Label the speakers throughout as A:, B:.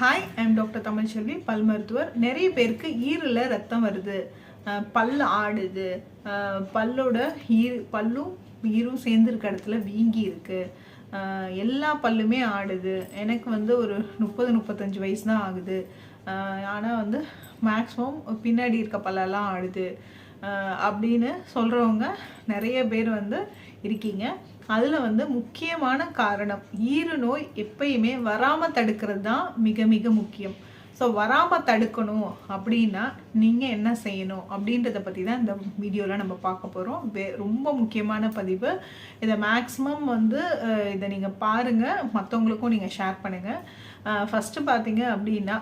A: Hi I'm doctor Tamilselvi பல் மருத்துவர். நிறைய பேருக்கு ஈரில் ரத்தம் வருது. பல் ஆடுது. பல்லோட ஈர் பல்லும் ஈரும் சேர்ந்துருக்க இடத்துல வீங்கி இருக்கு. எல்லா பல்லுமே ஆடுது. எனக்கு வந்து ஒரு முப்பது முப்பத்தஞ்சு வயசு தான் ஆகுது. ஆனால் வந்து மேக்ஸிமம் பின்னாடி இருக்க பல்லெல்லாம் ஆடுது. அப்படின்னு சொல்கிறவங்க நிறைய பேர் வந்து இருக்கீங்க. அதில் வந்து முக்கியமான காரணம் ஈறு நோய் எப்பயுமே வராமல் தடுக்கிறது தான் மிக மிக முக்கியம். ஸோ வராமல் தடுக்கணும் அப்படின்னா நீங்கள் என்ன செய்யணும் அப்படின்றத பற்றி தான் இந்த வீடியோவில் நம்ம பார்க்க போகிறோம் வே ரொம்ப முக்கியமான பதிவு. இதை மேக்ஸிமம் வந்து இதை நீங்கள் பாருங்கள் மற்றவங்களுக்கும் நீங்கள் ஷேர் பண்ணுங்கள் ஃபஸ்ட்டு பார்த்தீங்க அப்படின்னா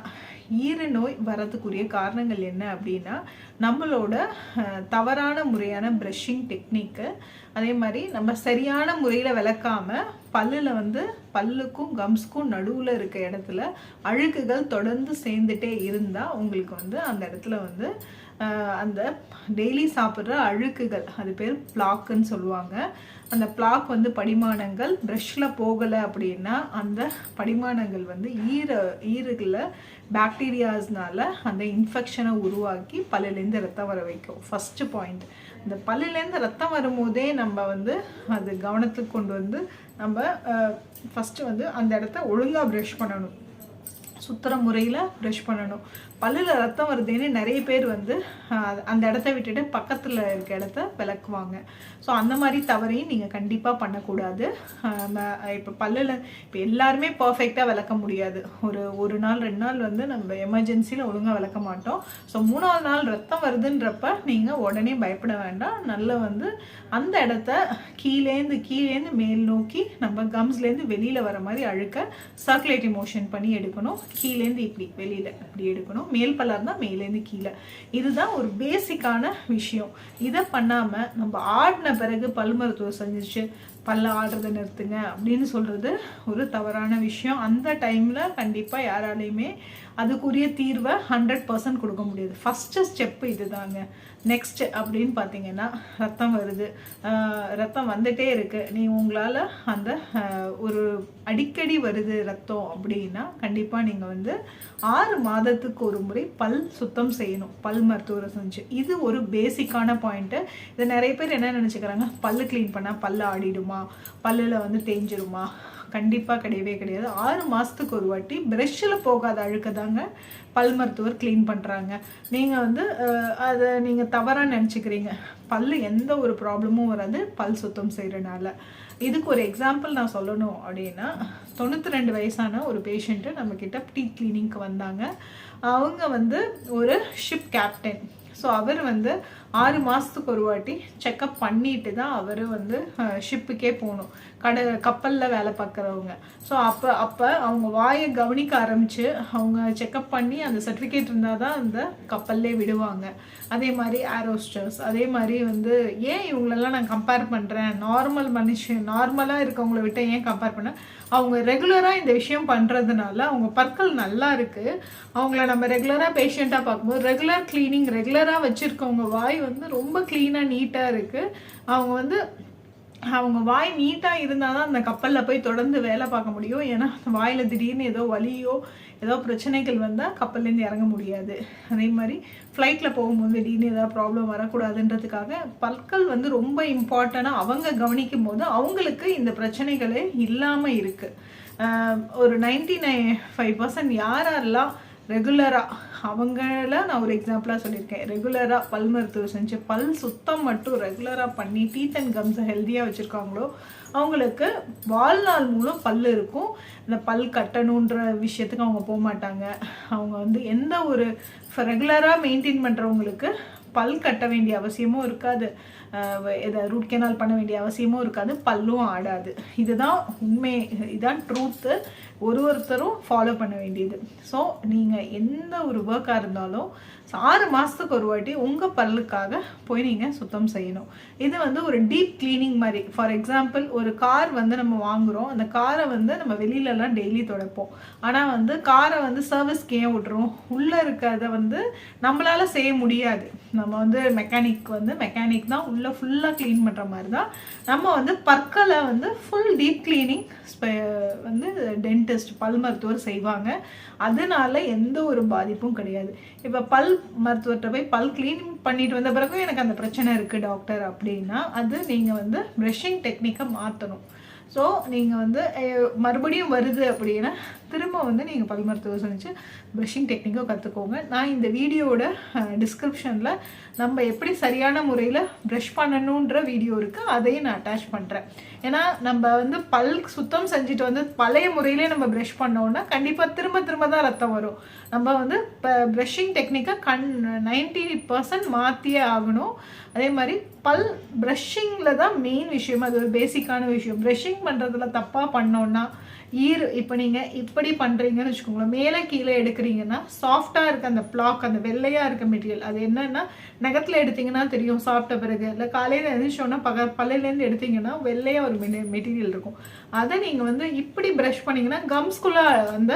A: ஈர நோய் வரதுக்குரிய காரணங்கள் என்ன அப்படின்னா நம்மளோட தவறான முறையான ப்ரஷிங் டெக்னிக்கு அதே மாதிரி நம்ம சரியான முறையில் விளக்காமல் பல்லில் வந்து பல்லுக்கும் கம்ஸ்க்கும் நடுவில் இருக்க இடத்துல அழுக்குகள் தொடர்ந்து சேர்ந்துட்டே இருந்தால் உங்களுக்கு வந்து அந்த இடத்துல வந்து அந்த டெய்லி சாப்பிட்ற அழுக்குகள் அது பேர் பிளாக்குன்னு சொல்லுவாங்க. அந்த பிளாக் வந்து படிமானங்கள் ப்ரெஷ்ஷில் போகலை அப்படின்னா அந்த படிமானங்கள் வந்து ஈர ஈறுகளில் பாக்டீரியாஸ்னால அந்த இன்ஃபெக்ஷனை உருவாக்கி பல்லிலேருந்து ரத்தம் வர வைக்கும். ஃபஸ்ட்டு பாயிண்ட் இந்த பல்லிலேருந்து ரத்தம் வரும்போதே நம்ம வந்து அது கவனத்துக்கு கொண்டு வந்து நம்ம ஃபஸ்ட்டு வந்து அந்த இடத்த ஒழுங்காக ப்ரஷ் பண்ணணும். சுத்துற முறையில் ப்ரெஷ் பண்ணணும். பல்லில் ரத்தம் வருதுன்னு நிறைய பேர் வந்து அந்த இடத்த விட்டுட்டு பக்கத்தில் இருக்க இடத்த விளக்குவாங்க. ஸோ அந்த மாதிரி தவறையும் நீங்கள் கண்டிப்பாக பண்ணக்கூடாது. இப்போ பல்லில் இப்போ எல்லாருமே பர்ஃபெக்டாக விளக்க முடியாது. ஒரு ஒரு நாள் ரெண்டு நாள் வந்து நம்ம எமர்ஜென்சியில் ஒழுங்காக விளக்க மாட்டோம். ஸோ மூணாவது நாள் ரத்தம் வருதுன்றப்ப நீங்கள் உடனே பயப்பட வேண்டாம். நல்லா வந்து அந்த இடத்த கீழேந்து கீழேந்து மேல் நோக்கி நம்ம கம்ஸ்லேருந்து வெளியில் வர மாதிரி அழுக்க சர்க்குலேட்டிவ் மோஷன் பண்ணி எடுக்கணும். கீழேந்து இப்படி வெளியில் இப்படி எடுக்கணும். மேல் பல்லா மேலேருந்து கீழே. இதுதான் ஒரு பேசிக்கான விஷயம். இதை பண்ணாமல் நம்ம ஆடின பிறகு பல் மருத்துவம் செஞ்சிச்சு பல்ல ஆடுறதை நிறுத்துங்க அப்படின்னு சொல்கிறது ஒரு தவறான விஷயம். அந்த டைமில் கண்டிப்பாக யாராலையுமே அதுக்குரிய தீர்வை ஹண்ட்ரட் பர்சன்ட் கொடுக்க முடியாது. ஃபஸ்ட்டு ஸ்டெப்பு இதுதாங்க. நெக்ஸ்ட் அப்படின்னு பார்த்தீங்கன்னா ரத்தம் வருது. ரத்தம் வந்துட்டே இருக்குது நீ உங்களால் அந்த ஒரு அடிக்கடி வருது ரத்தம் அப்படின்னா கண்டிப்பாக நீங்கள் வந்து ஆறு மாதத்துக்கு ஒரு முறை பல் சுத்தம் செய்யணும். பல் மருத்துவரை செஞ்சு இது ஒரு பேசிக்கான பாயிண்ட்டு இதை நிறைய பேர் என்ன நினச்சிக்கிறாங்க? பல்லு க்ளீன் பண்ணால் பல்லு ஆடிடுமா? பல்லில் வந்து தேஞ்சிருமா? கண்டிப்பாக கிடையவே கிடையாது. ஆறு மாதத்துக்கு ஒரு வாட்டி ப்ரெஷ்ஷில் போகாத அழுக்க தாங்க பல் மருத்துவர் க்ளீன் பண்ணுறாங்க நீங்கள் வந்து அதை நீங்கள் தவறாக நினச்சிக்கிறீங்க. பல்லு எந்த ஒரு ப்ராப்ளமும் வராது. பல் சுத்தம் செய்கிறனால இதுக்கு ஒரு எக்ஸாம்பிள் நான் சொல்லணும் அப்படின்னா தொண்ணூற்றி ரெண்டு வயசான ஒரு பேஷண்ட்டு நம்மக்கிட்ட டீ கிளீனிங்க்கு வந்தாங்க. அவங்க வந்து ஒரு ஷிப் கேப்டன் ஸோ அவர் வந்து ஆறு மாதத்துக்கு ஒரு வாட்டி செக்கப் பண்ணிட்டு தான் அவர் வந்து ஷிப்புக்கே போகணும். கடை கப்பலில் வேலை பார்க்குறவங்க ஸோ அப்போ அப்போ அவங்க வாயை கவனிக்க ஆரம்பித்து அவங்க செக்கப் பண்ணி அந்த சர்டிஃபிகேட் இருந்தால் தான் அந்த கப்பல்லே விடுவாங்க. அதே மாதிரி ஆரோஸ்டர்ஸ் அதே மாதிரி வந்து ஏன் இவங்களெல்லாம் நான் கம்பேர் பண்ணுறேன் நார்மல் மனுஷன் நார்மலாக இருக்கவங்கள விட்டு ஏன் கம்பேர் பண்ண? அவங்க ரெகுலராக இந்த விஷயம் பண்ணுறதுனால அவங்க பற்கள் நல்லா இருக்குது அவங்கள நம்ம ரெகுலராக பேஷண்ட்டாக பார்க்கும்போது ரெகுலர் க்ளீனிங் ரெகுலராக வச்சுருக்கவங்க வாய் வந்து ரொம்ப க்ளீனாக நீட்டாக இருக்குது அவங்க வந்து அவங்க வாய் நீட்டாக இருந்தால் தான் அந்த கப்பலில் போய் தொடர்ந்து வேலை பார்க்க முடியும். ஏன்னா அந்த வாயில் திடீர்னு ஏதோ வலியோ ஏதோ பிரச்சனைகள் வந்தால் கப்பல்லேருந்து இறங்க முடியாது. அதே மாதிரி ஃப்ளைட்டில் போகும்போது திடீர்னு ஏதாவது ப்ராப்ளம் வரக்கூடாதுன்றதுக்காக பற்கள் வந்து ரொம்ப இம்பார்ட்டண்ட்டாக அவங்க கவனிக்கும் போது அவங்களுக்கு இந்த பிரச்சனைகளே இல்லாமல் இருக்குது ஒரு நைன்டி நைன் ஃபைவ் பர்சன்ட் யாரெல்லாம் ரெகுலராக அவங்கள நான் ஒரு எக்ஸாம்பிளாக சொல்லியிருக்கேன். ரெகுலராக பல் மருத்துவம் செஞ்சு பல் சுத்தம் மட்டும் ரெகுலராக பண்ணி டீத் அண்ட் கம்ஸை ஹெல்த்தியாக வச்சுருக்காங்களோ அவங்களுக்கு வாழ்நாள் மூலம் பல் இருக்கும். இந்த பல் கட்டணுன்ற விஷயத்துக்கு அவங்க போக மாட்டாங்க. அவங்க வந்து எந்த ஒரு ரெகுலராக மெயின்டைன் பண்ணுறவங்களுக்கு பல் கட்ட வேண்டிய அவசியமும் இருக்காது. இதை ரூட் கெனால் பண்ண வேண்டிய அவசியமும் இருக்காது பல்லும் ஆடாது. இதுதான் உண்மை இதுதான் ட்ரூத்து ஒரு ஒருத்தரும் ஃபாலோ பண்ண வேண்டியது. ஸோ நீங்கள் எந்த ஒரு ஒர்க்காக இருந்தாலும் ஆறு மாதத்துக்கு ஒரு வாட்டி உங்கள் பல்லுக்காக போய் நீங்கள் சுத்தம் செய்யணும். இது வந்து ஒரு டீப் க்ளீனிங் மாதிரி. ஃபார் எக்ஸாம்பிள் ஒரு கார் வந்து நம்ம வாங்குகிறோம் அந்த காரை வந்து நம்ம வெளியிலலாம் டெய்லி துடைப்போம். ஆனால் வந்து காரை வந்து சர்வீஸ்க்கு ஏன் விட்றோம்? உள்ளே இருக்கிறத வந்து நம்மளால் செய்ய முடியாது. நம்ம வந்து மெக்கானிக் வந்து மெக்கானிக் தான் உள்ள உள்ளே ஃபுல்லாக க்ளீன் பண்ணுற மாதிரி தான் நம்ம வந்து பற்களை வந்து ஃபுல் டீப் கிளீனிங் வந்து டென்டிஸ்ட் பல் மருத்துவர் செய்வாங்க. அதனால எந்த ஒரு பாதிப்பும் கிடையாது. இப்போ பல் மருத்துவர்கிட்ட போய் பல் க்ளீன் பண்ணிட்டு வந்த பிறகு எனக்கு அந்த பிரச்சனை இருக்குது டாக்டர் அப்படின்னா அது நீங்கள் வந்து ப்ரெஷிங் டெக்னிக்கை மாற்றணும் ஸோ நீங்கள் வந்து மறுபடியும் வருது அப்படின்னா திரும்ப வந்து நீங்கள் பல் மருத்துவ செஞ்சு ப்ரஷிங் டெக்னிக்கோ கற்றுக்கோங்க நான் இந்த வீடியோட டிஸ்கிரிப்ஷனில் நம்ம எப்படி சரியான முறையில் ப்ரஷ் பண்ணணுன்ற வீடியோ இருக்குது அதையும் நான் அட்டாச் பண்ணுறேன் ஏன்னா நம்ம வந்து பல் சுத்தம் செஞ்சுட்டு வந்து பழைய முறையிலே நம்ம ப்ரஷ் பண்ணோன்னா கண்டிப்பாக திரும்ப திரும்ப தான் ரத்தம் வரும். நம்ம வந்து இப்போ ப்ரஷிங் டெக்னிக்கை கண் நைன்டி பர்சன்ட் மாற்றியே ஆகணும். அதே மாதிரி பல் ப்ரஷிங்கில் தான் மெயின் விஷயம். அது ஒரு பேசிக்கான விஷயம். ப்ரஷிங் பண்ணுறதுல தப்பாக பண்ணோன்னா ஈர் இப்போ நீங்கள் இப்படி பண்ணுறீங்கன்னு வச்சுக்கோங்களேன். மேலே கீழே எடுக்கிறீங்கன்னா சாஃப்டாக இருக்க அந்த பிளாக் அந்த வெள்ளையாக இருக்க மெட்டீரியல் அது என்னென்னா நகத்தில் எடுத்தீங்கன்னா தெரியும் சாப்பிட்ட பிறகு. இல்லை காலையில் எழுந்திரிச்சோன்னா பக பல்லையிலேருந்து எடுத்தீங்கன்னா வெள்ளையாக ஒரு மெட்டீரியல் இருக்கும். அதை நீங்கள் வந்து இப்படி ப்ரஷ் பண்ணிங்கன்னா கம்ஸ்குள்ளே அந்த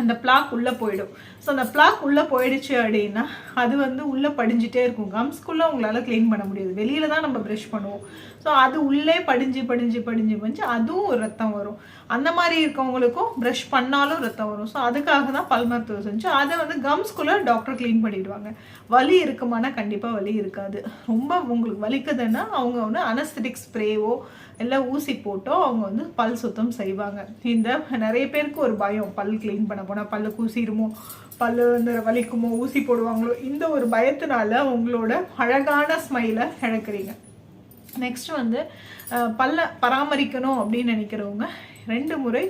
A: அந்த பிளாக் உள்ளே போயிடும். ஸோ அந்த பிளாக் உள்ளே போயிடுச்சு அப்படின்னா அது வந்து உள்ளே படிஞ்சிட்டே இருக்கும். கம்ஸ்குள்ளே உங்களால் க்ளீன் பண்ண முடியாது. வெளியில் தான் நம்ம ப்ரஷ் பண்ணுவோம். ஸோ அது உள்ளே படிஞ்சு படிஞ்சு படிஞ்சு படிஞ்சு அதுவும் ரத்தம் வரும். அந்த மாதிரி இருக்கவங்களுக்கும் ப்ரஷ் பண்ணாலும் ரத்தம் வரும். ஸோ அதுக்காக தான் பல் மருத்துவம் செஞ்சு அதை வந்து கம்ஸ்குள்ளே டாக்டர் க்ளீன் பண்ணிவிடுவாங்க வலி இருக்குமானா கண்டிப்பாக வலி இருக்காது. ரொம்ப உங்களுக்கு வலிக்குதுன்னா அவங்க வந்து அனஸ்தட்டிக் ஸ்ப்ரேவோ எல்லாம் ஊசி போட்டோ அவங்க வந்து பல் சுத்தம் செய்வாங்க. இந்த நிறைய பேருக்கு ஒரு பயம். பல் க்ளீன் பண்ண போனால் பல்லு கூசிடுமோ பல்லு வந்து வலிக்குமோ? ஊசி போடுவாங்களோ? இந்த ஒரு பயத்தினால உங்களோட அழகான ஸ்மைலை இழக்கிறீங்க. நெக்ஸ்ட் வந்து பல்ல பராமரிக்கணும் அப்படின்னு நினைக்கிறவங்க ரெண்டு முறை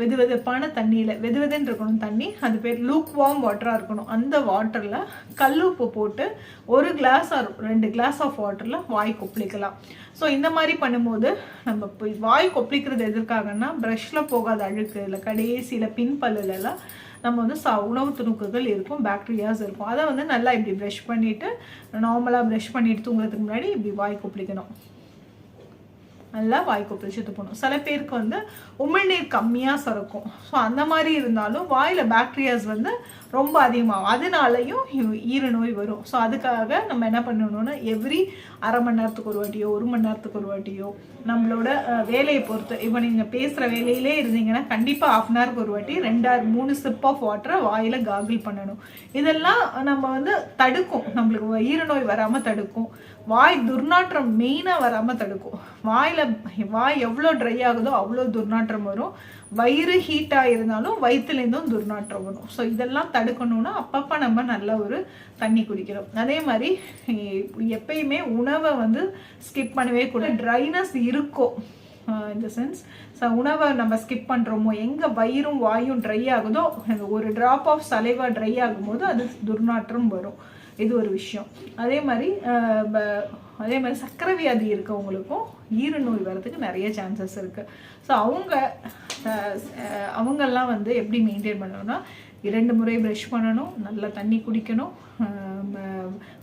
A: வெது வெதுப்பான தண்ணியில் வெது வெதுன்னு இருக்கணும் தண்ணி. அது பேர் லூக் வார்ம் வாட்டராக இருக்கணும். அந்த வாட்டரில் கல்லுப்பு போட்டு ஒரு கிளாஸ் ஆர் ரெண்டு கிளாஸ் ஆஃப் வாட்டரில் வாய் கொப்பளிக்கலாம். ஸோ இந்த மாதிரி பண்ணும்போது நம்ம போய் வாய் கொப்பளிக்கிறது எதற்காகன்னா ப்ரஷ்ல போகாத அழுக்கு இல்லை கடைசியில் பின்பல்லுலலாம் நம்ம வந்து ச உணவு துணுக்குகள் இருக்கும் பாக்டீரியாஸ் இருக்கும். அதை வந்து நல்லா இப்படி ப்ரஷ் பண்ணிவிட்டு நார்மலாக ப்ரஷ் பண்ணிட்டு தூங்குறதுக்கு முன்னாடி இப்படி வாய் கொப்பளிக்கணும். நல்லா வாய் கொப்பளிச்சு போகணும். சில பேருக்கு வந்து உமிழ்நீர் கம்மியாக சுரக்கும். ஸோ அந்த மாதிரி இருந்தாலும் வாயில் பாக்டீரியாஸ் வந்து ரொம்ப அதிகமாகும். அதனாலையும் ஈரநோய் வரும். ஸோ அதுக்காக நம்ம என்ன பண்ணணும்னா எவ்ரி அரை மணி நேரத்துக்கு ஒரு வாட்டியோ ஒரு மணி நேரத்துக்கு ஒரு வாட்டியோ நம்மளோட வேலையை பொறுத்து. இப்போ நீங்கள் பேசுகிற வேலையிலே இருந்தீங்கன்னா கண்டிப்பாக ஆஃப் அன் ஹவருக்கு ஒரு வாட்டி ரெண்டாயிரம் மூணு சிப் ஆஃப் வாட்டரை வாயில் காகிள் பண்ணணும். இதெல்லாம் நம்ம வந்து தடுக்கும். நம்மளுக்கு ஈரநோய் வராமல் தடுக்கும். வாய் துர்நாற்றம் மெயினாக வராமல் தடுக்கும். வாயில் வாய் எவ்வளோ ட்ரை ஆகுதோ அவ்வளோ துர்நாற்றம் வரும். வயிறு ஹீட்டாக இருந்தாலும் வயிற்றுலேருந்தும் துர்நாற்றம் வரும். ஸோ இதெல்லாம் தடுக்கணும்னா அப்பப்போ நம்ம நல்ல ஒரு தண்ணி குடிக்கிறோம். அதே மாதிரி எப்பயுமே உணவை வந்து ஸ்கிப் பண்ணவே கூட ட்ரைனஸ் இருக்கும் இந்த சென்ஸ் ஸோ உணவை நம்ம ஸ்கிப் பண்ணுறோமோ எங்கே வயிறும் வாயும் ட்ரை ஆகுதோ ஒரு ட்ராப் ஆஃப் சலைவா ட்ரை ஆகும்போது அது துர்நாற்றம் வரும். இது ஒரு விஷயம். அதே மாதிரி அதே மாதிரி சர்க்கரை வியாதி இருக்கவங்களுக்கும் ஈரநோய் வர்றதுக்கு நிறைய சான்சஸ் இருக்குது ஸோ அவங்க அஹ், அவங்கெல்லாம் வந்து எப்படி மெயின்டைன் பண்ணணும்னா இரண்டு முறை ப்ரஷ் பண்ணணும் நல்லா தண்ணி குடிக்கணும்.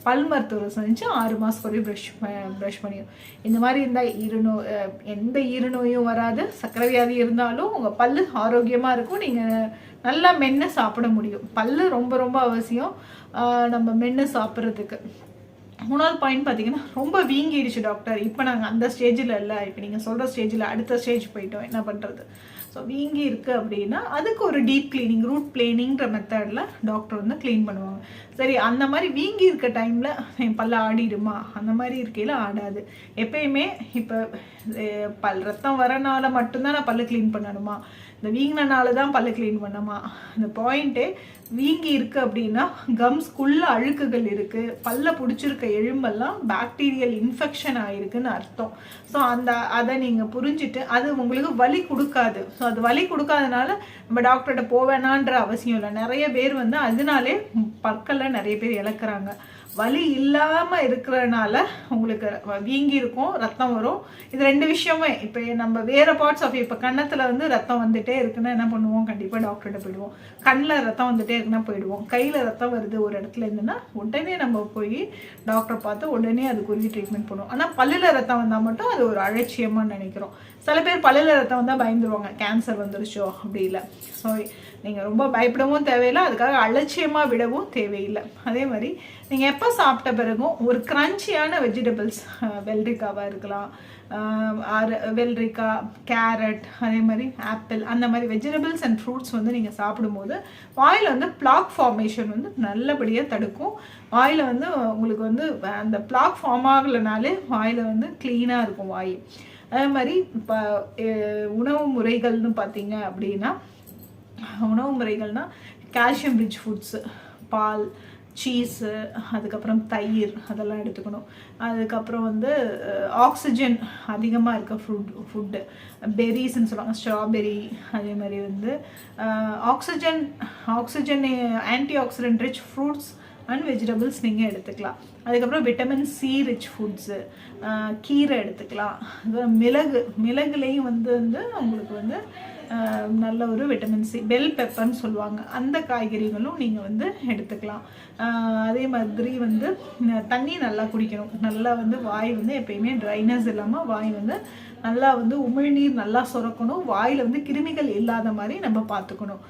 A: பல் மருத்துவரை செஞ்சு ஆறு மாதம் வரையும் ப்ரஷ் ப்ரஷ் பண்ணிடும் இந்த மாதிரி இருந்தால் ஈரநோ எந்த ஈரநோயும் வராது. சர்க்கரை வியாதி இருந்தாலும் உங்கள் பல் ஆரோக்கியமாக இருக்கும். நீங்கள் நல்லா மென்று சாப்பிட முடியும். பல் ரொம்ப ரொம்ப அவசியம். நம்ம மென்று சாப்பிட்றதுக்கு. மூணாவது பாயிண்ட் பார்த்தீங்கன்னா ரொம்ப வீங்கிடுச்சு டாக்டர். இப்போ நாங்கள் அந்த ஸ்டேஜில் இல்லை. இப்போ நீங்கள் சொல்கிற ஸ்டேஜில் அடுத்த ஸ்டேஜ் போயிட்டோம். என்ன பண்ணுறது ஸோ வீங்கி இருக்குது அப்படின்னா அதுக்கு ஒரு டீப் க்ளீனிங் ரூட் பிளேனிங்கிற மெத்தடில் டாக்டர் வந்து க்ளீன் பண்ணுவாங்க. சரி அந்த மாதிரி வீங்கி இருக்க டைமில் என் பல்ல ஆடிடுமா? அந்த மாதிரி இருக்கையில் ஆடாது. எப்பயுமே இப்போ பல் ரத்தம் வரனால மட்டும்தான் நான் பல்லு க்ளீன் பண்ணணுமா? இந்த வீங்கினால தான் பல்லு க்ளீன் பண்ணணுமா? அந்த பாயிண்ட்டே வீங்கி இருக்குது அப்படின்னா கம்ஸ்குள்ள அழுக்குகள் இருக்குது பல்ல பிடிச்சிருக்க எலும்பெல்லாம் பாக்டீரியல் இன்ஃபெக்ஷன் ஆகிருக்குன்னு அர்த்தம். ஸோ அந்த அதை நீங்கள் புரிஞ்சுட்டு அது உங்களுக்கு வலி கொடுக்காது. ஸோ அது வலி கொடுக்காதனால நம்ம டாக்டர்கிட்ட போவேணான்ற அவசியம் இல்லை. நிறைய பேர் வந்து அதனாலே பற்களை நிறைய பேர் இழக்கிறாங்க. வலி இல்லாமல் இருக்கிறனால உங்களுக்கு வீங்கி இருக்கும் ரத்தம் வரும். இது ரெண்டு விஷயமே. இப்போ நம்ம வேறு பார்ட்ஸ் ஆஃப் இப்போ கன்னத்தில் வந்து ரத்தம் வந்துட்டே இருக்குன்னா என்ன பண்ணுவோம்? கண்டிப்பாக டாக்டர்கிட்ட போயிடுவோம். கண்ணில் ரத்தம் வந்துட்டே இருக்குன்னா போயிடுவோம். கையில் ரத்தம் வருது ஒரு இடத்துல இருந்துன்னா உடனே நம்ம போய் டாக்டரை பார்த்து உடனே அதுக்குரிய ட்ரீட்மெண்ட் பண்ணுவோம். ஆனால் பல்லில் ரத்தம் வந்தால் மட்டும் அது ஒரு அலட்சியமாக நினைக்கிறோம். சில பேர் பல்லில் ரத்தம் வந்தால் பயந்துருவாங்க. கேன்சர் வந்துருச்சோ? அப்படி இல்லை. ஸோ நீங்கள் ரொம்ப பயப்படவும் தேவையில்லை அதுக்காக அலட்சியமாக விடவும் தேவையில்லை. அதே மாதிரி நீங்கள் எப்போ சாப்பிட்ட பிறகும் ஒரு க்ரன்ச்சியான வெஜிடபிள்ஸ் வெள்ளரிக்காவாக இருக்கலாம் ஆஹ் வெள்ளரிக்காய் கேரட் அதே மாதிரி ஆப்பிள் அந்த மாதிரி வெஜிடபிள்ஸ் அண்ட் ஃப்ரூட்ஸ் வந்து நீங்கள் சாப்பிடும்போது வாயில் வந்து பிளாக் ஃபார்மேஷன் வந்து நல்லபடியாக தடுக்கும். வாயில் வந்து உங்களுக்கு வந்து அந்த பிளாக் ஃபார்ம் ஆகலைனாலே வாயில் வந்து க்ளீனாக இருக்கும் வாய். அதே மாதிரி இப்போ உணவு முறைகள்னு பார்த்தீங்க அப்படின்னா உணவு முறைகள்னால் கால்சியம் ரிச் ஃபுட்ஸு பால் சீஸு அதுக்கப்புறம் தயிர் அதெல்லாம் எடுத்துக்கணும். அதுக்கப்புறம் வந்து ஆக்சிஜன் அதிகமாக இருக்க ஃப்ரூட் ஃபுட்டு பெரிஸ்ன்னு சொல்லுவாங்க ஸ்ட்ராபெரி அதே மாதிரி வந்து oxygen oxygen antioxidant rich fruits and vegetables நீங்கள் எடுத்துக்கலாம். அதுக்கப்புறம் விட்டமின் சி ரிச் ஃபுட்ஸு கீரை எடுத்துக்கலாம். அதுக்கப்புறம் மிளகு மிளகுலேயும் வந்து வந்து உங்களுக்கு வந்து நல்ல ஒரு விட்டமின் சி பெல் பெப்பர்னு சொல்லுவாங்க. அந்த காய்கறிகளும் நீங்கள் வந்து எடுத்துக்கலாம். அதே மாதிரி வந்து தண்ணி நல்லா குடிக்கணும். நல்லா வந்து வாய் வந்து எப்பயுமே ட்ரைனஸ் இல்லாமல் வாய் வந்து நல்லா வந்து உமிழ்நீர் நல்லா சுரக்கணும். வாயில் வந்து கிருமிகள் இல்லாத மாதிரி நம்ம பார்த்துக்கணும்.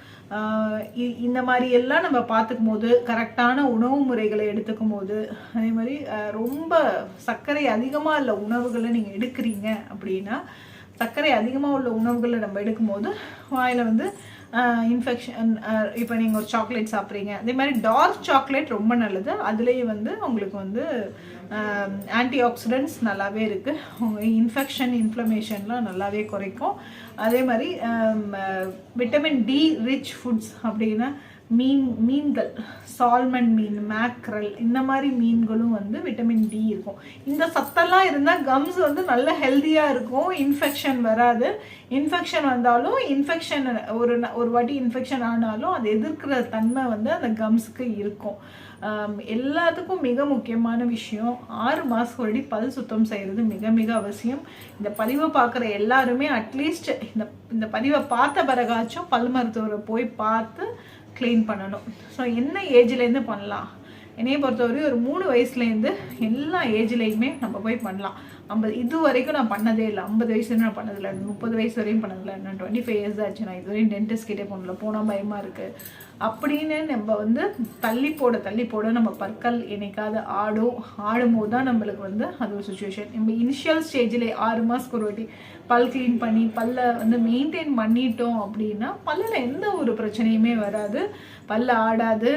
A: இ- இந்த மாதிரி எல்லாம் நம்ம பார்த்துக்கும் போது கரெக்டான உணவு முறைகளை எடுத்துக்கும் போது அதே மாதிரி ரொம்ப சர்க்கரை அதிகமாக இல்லை உணவுகளை நீங்கள் எடுக்கிறீங்க அப்படின்னா சர்க்கரை அதிகமாக உள்ள உணவுகளை நம்ம எடுக்கும்போது வாயில் வந்து இன்ஃபெக்ஷன் இப்போ நீங்கள் ஒரு சாக்லேட் சாப்பிட்றீங்க. அதே மாதிரி டார்க் சாக்லேட் ரொம்ப நல்லது. அதுலேயே வந்து உங்களுக்கு வந்து ஆன்டி ஆக்சிடென்ட்ஸ் நல்லாவே இருக்குது உங்கள் இன்ஃபெக்ஷன் இன்ஃப்ளமேஷன்லாம் நல்லாவே குறைக்கும். அதே மாதிரி விட்டமின் டி ரிச் ஃபுட்ஸ் அப்படின்னா மீன் மீன்கள் சால்மன் மீன் மேக்ரல் இந்த மாதிரி மீன்களும் வந்து விட்டமின் டி இருக்கும். இந்த சத்தெல்லாம் இருந்தால் கம்ஸ் வந்து நல்ல ஹெல்த்தியாக இருக்கும். இன்ஃபெக்ஷன் வராது. இன்ஃபெக்ஷன் வந்தாலும் இன்ஃபெக்ஷன் ஒரு ஒரு வாட்டி இன்ஃபெக்ஷன் ஆனாலும் அது எதிர்க்கிற தன்மை வந்து அந்த கம்ஸுக்கு இருக்கும். எல்லாத்துக்கும் மிக முக்கியமான விஷயம் ஆறு மாதம் ஒரு பல் சுத்தம் செய்கிறது மிக மிக அவசியம். இந்த பதிவை பார்க்குற எல்லாருமே அட்லீஸ்ட் இந்த இந்த பதிவை பார்த்த பிறகாச்சும் பல் மருத்துவரை போய் பார்த்து க்ளீன் பண்ணணும். ஸோ என்ன ஏஜ்லேருந்து பண்ணலாம்? என்னையை பொறுத்தவரை ஒரு மூணு வயசுலேருந்து எல்லா ஏஜ்லேயுமே நம்ம போய் பண்ணலாம். ஐம்பது இது வரைக்கும் நான் பண்ணதே இல்லை. ஐம்பது வயசு நான் பண்ணதில்லை. முப்பது வயசு வரையும் பண்ணதில்லை. நான் டுவெண்ட்டி ஃபைவ் இயர்ஸ் ஆச்சு நான் இது வரையும் டென்டிஸ்ட் கிட்டே போனல போனால் பயமாக இருக்குது அப்படின்னு நம்ம வந்து தள்ளி போட தள்ளி போட நம்ம பற்கள் என்னைக்காவது ஆடும் ஆடும்போது தான் நம்மளுக்கு வந்து அது ஒரு சுச்சுவேஷன் நம்ம இனிஷியல் ஸ்டேஜில் ஆறு மாதத்துக்கு ஒரு வாட்டி பல் க்ளீன் பண்ணி பல்லை வந்து மெயின்டைன் பண்ணிட்டோம் அப்படின்னா பல்லில் எந்த ஒரு பிரச்சனையுமே வராது. பல்ல ஆடாது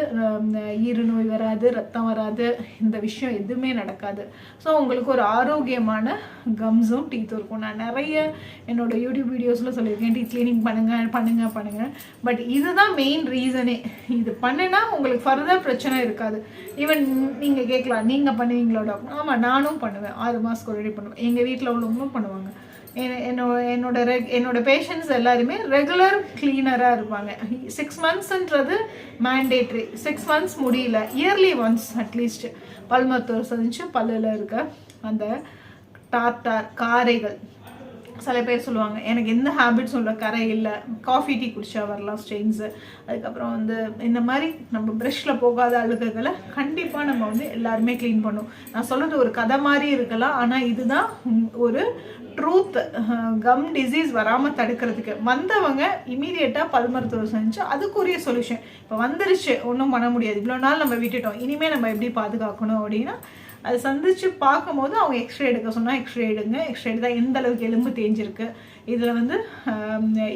A: ஈறு நோய் வராது ரத்தம் வராது இந்த விஷயம் எதுவுமே நடக்காது. ஸோ உங்களுக்கு ஒரு ஆரோக்கியமான கம்ஸும் டீத்தும் இருக்கும். நான் நிறைய என்னோட யூடியூப் வீடியோஸில் சொல்லியிருக்கேன். டீத் க்ளீனிங் பண்ணுங்க பண்ணுங்க பண்ணுங்க. பட் இதுதான் மெயின் ரீசனே இது பண்ணுனா உங்களுக்கு ஃபர்தர் பிரச்சனை இருக்காது. ஈவன் நீங்கள் கேட்கலாம் நீங்கள் பண்ணுவீங்களோ டாக்டர் ஆமாம் நானும் பண்ணுவேன். ஆறு மாதத்துக்கு ஒரு பண்ணுவேன். எங்கள் வீட்டில் உள்ளவங்களும் பண்ணுவாங்க. என்னோட என்னோட ரெக் என்னோட பேஷண்ட்ஸ் எல்லாருமே ரெகுலர் கிளீனராக இருப்பாங்க. சிக்ஸ் மந்த்ஸ்ன்றது மேண்டேட்ரி சிக்ஸ் மந்த்ஸ் முடியல. இயர்லி ஒன்ஸ் அட்லீஸ்ட் பல் மருத்துவர் சந்திச்சு பல்லில் இருக்க அந்த டார்டார் காரைகள். சில பேர் சொல்லுவாங்க எனக்கு எந்த ஹேபிட்ஸும் இல்லை கரை இல்லை காஃபி டீ குடிச்சா வரலாம் ஸ்ட்ரெயின்ஸு அதுக்கப்புறம் வந்து இந்த மாதிரி நம்ம ப்ரெஷ்ஷில் போகாத அழுகுகளை கண்டிப்பாக நம்ம வந்து எல்லாருமே க்ளீன் பண்ணும். நான் சொல்கிறது ஒரு கதை மாதிரி இருக்கலாம் ஆனால் இதுதான் ஒரு ட்ரூத் கம் டிசீஸ் வராமல் தடுக்கிறதுக்கு. வந்தவங்க இமீடியட்டாக பல் மருத்துவம் செஞ்சு அதுக்குரிய சொல்யூஷன் இப்போ வந்துருச்சு ஒன்றும் பண்ண முடியாது. இவ்வளோ நாள் நம்ம விட்டுட்டோம் இனிமேல் நம்ம எப்படி பாதுகாக்கணும் அப்படின்னா அது சந்திச்சு பார்க்கும்போது அவங்க எக்ஸ்ரே எடுக்க சொன்னால் எக்ஸ்ரே எடுங்க. எக்ஸ்ரே எடுத்தால் எந்த அளவுக்கு எலும்பு தேஞ்சிருக்கு? இதில் வந்து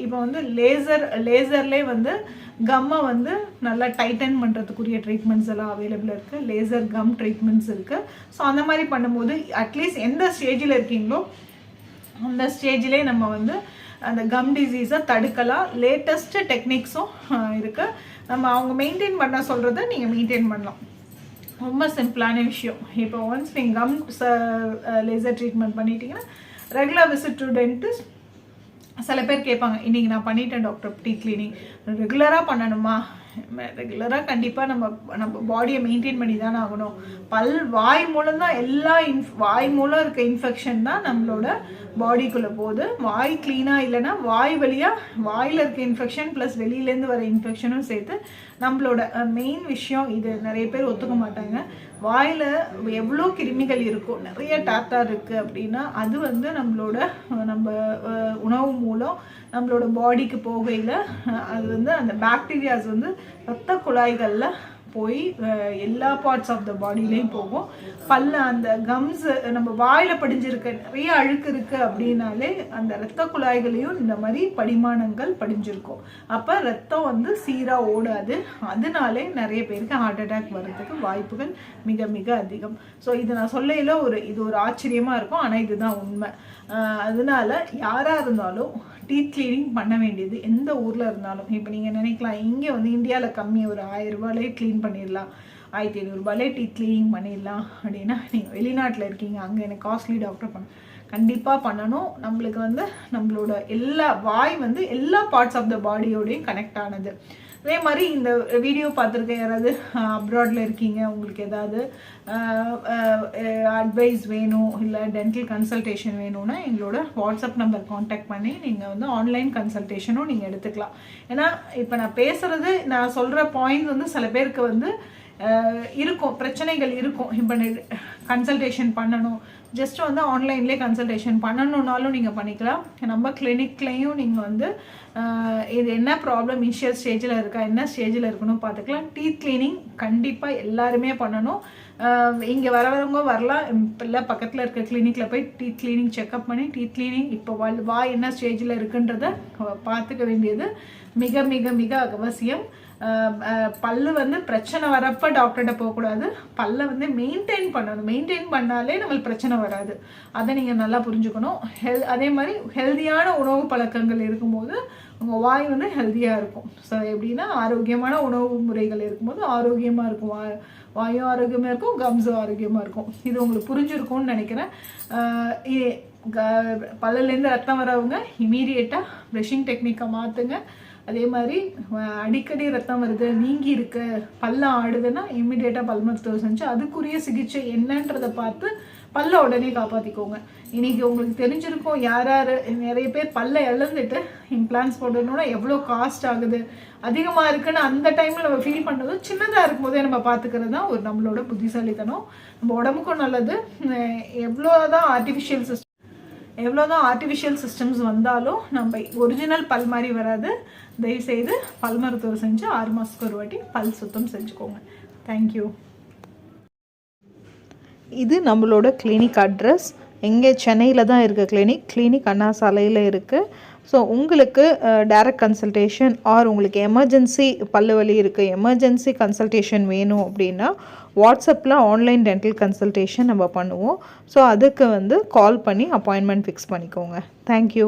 A: இப்போ வந்து லேசர் லேசர்லேயே வந்து கம்மை வந்து நல்லா டைட்டன் பண்ணுறதுக்குரிய ட்ரீட்மெண்ட்ஸ் எல்லாம் அவைலபிள் இருக்குது லேசர் கம் ட்ரீட்மெண்ட்ஸ் இருக்குது ஸோ அந்த மாதிரி பண்ணும்போது அட்லீஸ்ட் எந்த ஸ்டேஜில் இருக்கீங்களோ அந்த ஸ்டேஜிலே நம்ம வந்து அந்த கம் டிசீஸை தடுக்கலாம். லேட்டஸ்ட்டு டெக்னிக்ஸும் இருக்குது நம்ம அவங்க மெயின்டைன் பண்ண சொல்கிறத நீங்கள் மெயின்டைன் பண்ணலாம். ரொம்ப சிம்பிளான விஷயம். இப்போ ஒன்ஸ் நீங்கள் கம் லேசர் ட்ரீட்மெண்ட் பண்ணிட்டீங்கன்னா ரெகுலர் விசிட் டு டென்டிஸ்ட் சில பேர் கேட்பாங்க இன்றைக்கி நான் பண்ணிட்டேன் டாக்டர் டீ கிளீனிங் ரெகுலராக பண்ணணுமா? ரெகுலராக கண்டிப்பாக நம்ம நம்ம பாடியை மெயின்டைன் பண்ணி தானே ஆகணும். பல் வாய் மூலம் தான் எல்லா இன்ஃப் வாய் மூலம் இருக்க இன்ஃபெக்ஷன் தான் நம்மளோட பாடிக்குள்ளே போகுது. வாய் க்ளீனாக இல்லைன்னா வாய் வழியாக வாயில் இருக்க இன்ஃபெக்ஷன் ப்ளஸ் வெளியிலேருந்து வர இன்ஃபெக்ஷனும் சேர்த்து நம்மளோட மெயின் விஷயம் இது. நிறைய பேர் ஒத்துக்க மாட்டாங்க. வாயில் எவ்வளோ கிருமிகள் இருக்கும் நிறைய டாட்டா இருக்குது அப்படின்னா அது வந்து நம்மளோட நம்ம அஹ், உணவு மூலம் நம்மளோட பாடிக்கு போகையில் அது வந்து அந்த பாக்டீரியாஸ் வந்து ரத்த குழாய்களில் போய் எல்லா பார்ட்ஸ் ஆஃப் த பாடியிலையும் போகும். பல்ல அந்த கம்ஸ் நம்ம வாயில் படிஞ்சிருக்க நிறைய அழுக்கு இருக்குது அப்படின்னாலே அந்த இரத்த குழாய்களையும் இந்த மாதிரி படிமானங்கள் படிஞ்சிருக்கும். அப்போ ரத்தம் வந்து சீராக ஓடாது. அதனாலே நிறைய பேருக்கு ஹார்ட் அட்டாக் வர்றதுக்கு வாய்ப்புகள் மிக மிக அதிகம். ஸோ இது நான் சொல்லையில் ஒரு இது ஒரு ஆச்சரியமாக இருக்கும். ஆனால் இதுதான் உண்மை. அதனால யாராக இருந்தாலும் டீத் கிளீனிங் பண்ண வேண்டியது எந்த ஊரில் இருந்தாலும். இப்போ நீங்கள் நினைக்கலாம் இங்கே வந்து இந்தியாவில் கம்மி ஒரு ஆயிரம் ரூபாயிலே க்ளீன் பண்ணிடலாம். ஆயிரத்தி ஐநூறுரூபாலே டீத் கிளீனிங் பண்ணிடலாம் அப்படின்னா நீங்கள் வெளிநாட்டில் இருக்கீங்க அங்கே எனக்கு காஸ்ட்லி டாக்டர் பண்ண. கண்டிப்பாக பண்ணணும். நம்மளுக்கு வந்து நம்மளோட எல்லா வாய் வந்து எல்லா பார்ட்ஸ் ஆஃப் த பாடியோடையும் கனெக்ட் ஆனது. அதே மாதிரி இந்த வீடியோ பார்த்துருக்க யாராவது அப்ராடில் இருக்கீங்க. உங்களுக்கு ஏதாவது அட்வைஸ் வேணும் இல்லை டென்டல் கன்சல்டேஷன் வேணும்னா எங்களோட வாட்ஸ்அப் நம்பர் காண்டாக்ட் பண்ணி நீங்கள் வந்து ஆன்லைன் கன்சல்டேஷனும் நீங்கள் எடுத்துக்கலாம். ஏன்னா இப்போ நான் பேசுகிறது நான் சொல்கிற பாயிண்ட்ஸ் வந்து சில பேருக்கு வந்து இருக்கும். பிரச்சனைகள் இருக்கும். இப்போ கன்சல்டேஷன் பண்ணணும். ஜஸ்ட் வந்து ஆன்லைன்லேயே கன்சல்டேஷன் பண்ணணுன்னாலும் நீங்கள் பண்ணிக்கலாம். நம்ம கிளினிக்லேயும் நீங்கள் வந்து இது என்ன ப்ராப்ளம் இனிஷியல் ஸ்டேஜில் இருக்கா என்ன ஸ்டேஜில் இருக்கணும் பார்த்துக்கலாம். டீத் கிளீனிங் கண்டிப்பாக எல்லாருமே பண்ணணும். இங்கே வரவங்க வரலாம். இல்லை பக்கத்தில் இருக்க கிளினிக்கில் போய் டீத் கிளீனிங் செக்அப் பண்ணி டீத் கிளீனிங் இப்போ வா வா என்ன ஸ்டேஜில் இருக்குன்றத பார்த்துக்க வேண்டியது மிக மிக மிக அவசியம். பல்லு வந்து பிரச்சனை வரப்ப டாக்டர்கிட்ட போகக்கூடாது. பல்லை வந்து மெயின்டைன் பண்ணணும். மெயின்டைன் பண்ணாலே நம்மளுக்கு பிரச்சனை வராது. அதை நீங்கள் நல்லா புரிஞ்சுக்கணும். ஹெல் அதே மாதிரி ஹெல்தியான உணவு பழக்கங்கள் இருக்கும்போது உங்கள் வாய் வந்து ஹெல்த்தியாக இருக்கும். ஸோ எப்படின்னா ஆரோக்கியமான உணவு முறைகள் இருக்கும்போது ஆரோக்கியமாக இருக்கும். வா வாயும் ஆரோக்கியமாக இருக்கும் கம்ஸும் ஆரோக்கியமாக இருக்கும். இது உங்களுக்கு புரிஞ்சிருக்கும்னு நினைக்கிறேன். அஹ் க- பல்லுலேருந்து ரத்தம் வரவங்க இமீடியட்டாக ப்ரெஷிங் டெக்னிக்கை மாற்றுங்க அதே மாதிரி அடிக்கடி ரத்தம் வருது நீங்கி இருக்கு பல்ல ஆடுதுன்னா இம்மிடியேட்டாக பல் மருத்துவம் செஞ்சு அதுக்குரிய சிகிச்சை என்னன்றதை பார்த்து பல்ல உடனே காப்பாற்றிக்கோங்க இன்னைக்கு உங்களுக்கு தெரிஞ்சிருக்கும் யார் யார் நிறைய பேர் பல்ல இழந்துட்டு இம்ப்ளான்ஸ் போடணும்னா எவ்வளோ காஸ்ட் ஆகுது அதிகமாக இருக்குன்னு அந்த டைமில் நம்ம ஃபீல் பண்ணுறதும் சின்னதாக இருக்கும்போதே நம்ம பார்த்துக்கிறது தான் ஒரு நம்மளோட புத்திசாலித்தனம். நம்ம உடம்புக்கும் நல்லது. எவ்வளோ தான் ஆர்டிஃபிஷியல் சிஸ்டம் எவ்வளோதான் ஆர்டிஃபிஷியல் சிஸ்டம்ஸ் வந்தாலும் நம்ம ஒரிஜினல் பல் மாதிரி வராது. தயவுசெய்து பல் மருத்துவர் செஞ்சு ஆறு மாதத்துக்கு ஒரு வாட்டி பல் சுத்தம் செஞ்சுக்கோங்க. தேங்க்யூ இது நம்மளோட கிளினிக் அட்ரஸ் எங்கே சென்னையில் தான் இருக்குது கிளினிக் கிளினிக் அண்ணா சாலையில் இருக்குது ஸோ உங்களுக்கு டைரக்ட் கன்சல்டேஷன் ஆர் உங்களுக்கு எமர்ஜென்சி பல்லு வலி இருக்குது எமர்ஜென்சி கன்சல்டேஷன் வேணும் அப்படின்னா வாட்ஸ்அப்பில் ஆன்லைன் டென்டல் கன்சல்டேஷன் நம்ம பண்ணுவோம். ஸோ அதுக்கு வந்து கால் பண்ணி அப்பாயின்மெண்ட் ஃபிக்ஸ் பண்ணிக்கோங்க. தேங்க்யூ